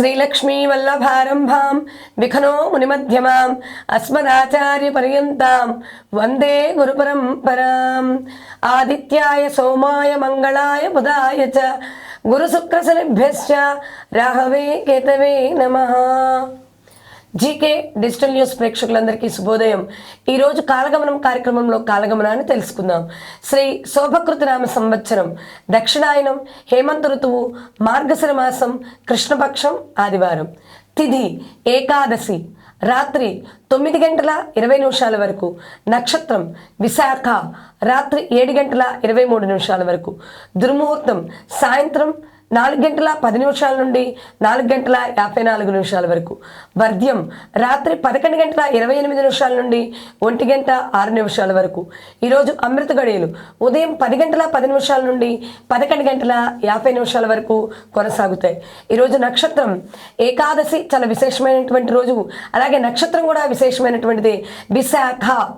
శ్రీలక్ష్మీవల్లభారంభాం విఖనో మునిమధ్యమాం అస్మదాచార్యపర్యంతాం వందే గురుపరంపరాం. ఆదిత్యాయ సోమాయ మంగళాయ బుధాయ చ గురుశుక్రశనిభ్యశ్చ రాహవే కేతవే నమః. జీకే డిజిటల్ న్యూస్ ప్రేక్షకులందరికీ శుభోదయం. ఈరోజు కాలగమనం కార్యక్రమంలో కాలగమనాన్ని తెలుసుకుందాం. శ్రీ శోభకృతి నామ సంవత్సరం దక్షిణాయనం హేమంత ఋతువు మార్గశిర మాసం కృష్ణపక్షం ఆదివారం. తిథి ఏకాదశి రాత్రి తొమ్మిది గంటల ఇరవై నిమిషాల వరకు. నక్షత్రం విశాఖ రాత్రి ఏడు గంటల ఇరవై మూడు నిమిషాల వరకు. దుర్ముహూర్తం సాయంత్రం నాలుగు గంటల పది నిమిషాల నుండి నాలుగు గంటల యాభై నాలుగు నిమిషాల వరకు. వర్ధ్యం రాత్రి పదకొండు గంటల ఇరవై ఎనిమిది నిమిషాల నుండి ఒంటి గంట ఆరు నిమిషాల వరకు. ఈరోజు అమృత గడియలు. ఉదయం పది గంటల పది నిమిషాల నుండి పదకొండు గంటల యాభై నిమిషాల వరకు కొనసాగుతాయి. ఈరోజు నక్షత్రం ఏకాదశి చాలా విశేషమైనటువంటి రోజు. అలాగే నక్షత్రం కూడా విశేషమైనటువంటిది. విశాఖ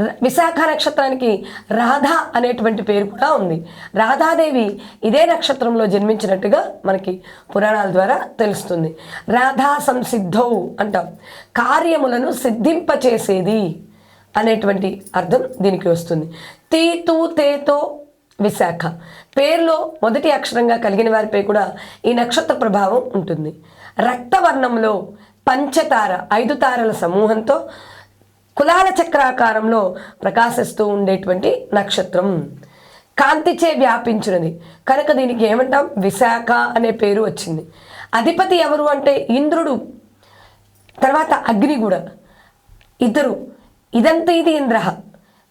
విశాఖ నక్షత్రానికి రాధ అనేటువంటి పేరు కూడా ఉంది. రాధాదేవి ఇదే నక్షత్రంలో జన్మించినట్టుగా మనకి పురాణాల ద్వారా తెలుస్తుంది. రాధా సంసిద్ధౌ అంటాం. కార్యములను సిద్ధింపచేసేది అనేటువంటి అర్థం దీనికి వస్తుంది. తీతూ తేతో విశాఖ. పేరులో మొదటి అక్షరంగా కలిగిన వారిపై కూడా ఈ నక్షత్ర ప్రభావం ఉంటుంది. రక్తవర్ణంలో పంచతార ఐదు తారల సమూహంతో కులాల చక్రాకారంలో ప్రకాశిస్తూ ఉండేటువంటి నక్షత్రం. కాంతిచే వ్యాపించినది. కనుక దీనికి ఏమంటాం? విశాఖ అనే పేరు వచ్చింది. అధిపతి ఎవరు అంటే? ఇంద్రుడు. తర్వాత అగ్ని కూడా. ఇద్దరు. ఇదంతా ఇది ఇంద్ర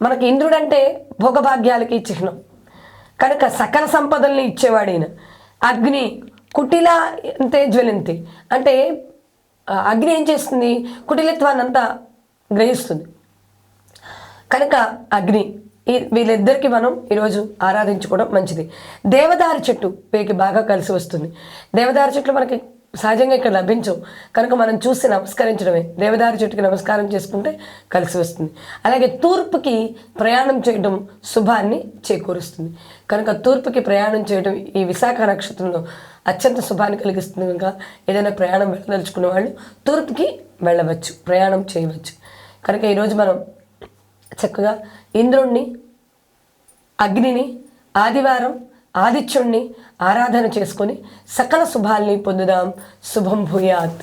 మనకి ఇంద్రుడు అంటే భోగభాగ్యాలకి చిహ్నం. కనుక సకల సంపదల్ని ఇచ్చేవాడైన అగ్ని కుటిల అంతే జ్వలింతి. అంటే అగ్ని ఏం చేస్తుంది? కుటిలత్వాన్ని అంతా గ్రహిస్తుంది. కనుక అగ్ని ఈ వీళ్ళిద్దరికి మనం ఈరోజు ఆరాధించుకోవడం మంచిది. దేవదారు చెట్టు వీరికి బాగా కలిసి వస్తుంది. దేవదారు చెట్లు మనకి సహజంగా ఇక్కడ లభించవు. కనుక మనం చూసి నమస్కరించడమే. దేవదారు చెట్టుకి నమస్కారం చేసుకుంటే కలిసి వస్తుంది. అలాగే తూర్పుకి ప్రయాణం చేయడం శుభాన్ని చేకూరుస్తుంది. కనుక తూర్పుకి ప్రయాణం చేయడం ఈ విశాఖ నక్షత్రంలో అత్యంత శుభాన్ని కలిగిస్తుంది కనుక ఏదైనా ప్రయాణం వెళ్ళదలుచుకున్న వాళ్ళు తూర్పుకి వెళ్ళవచ్చు ప్రయాణం చేయవచ్చు. కనుక ఈరోజు మనం చక్కగా ఇంద్రుణ్ణి అగ్నిని ఆదివారం ఆదిత్యుణ్ణి ఆరాధన చేసుకొని సకల శుభాల్ని పొందుదాం. శుభం భూయాత్.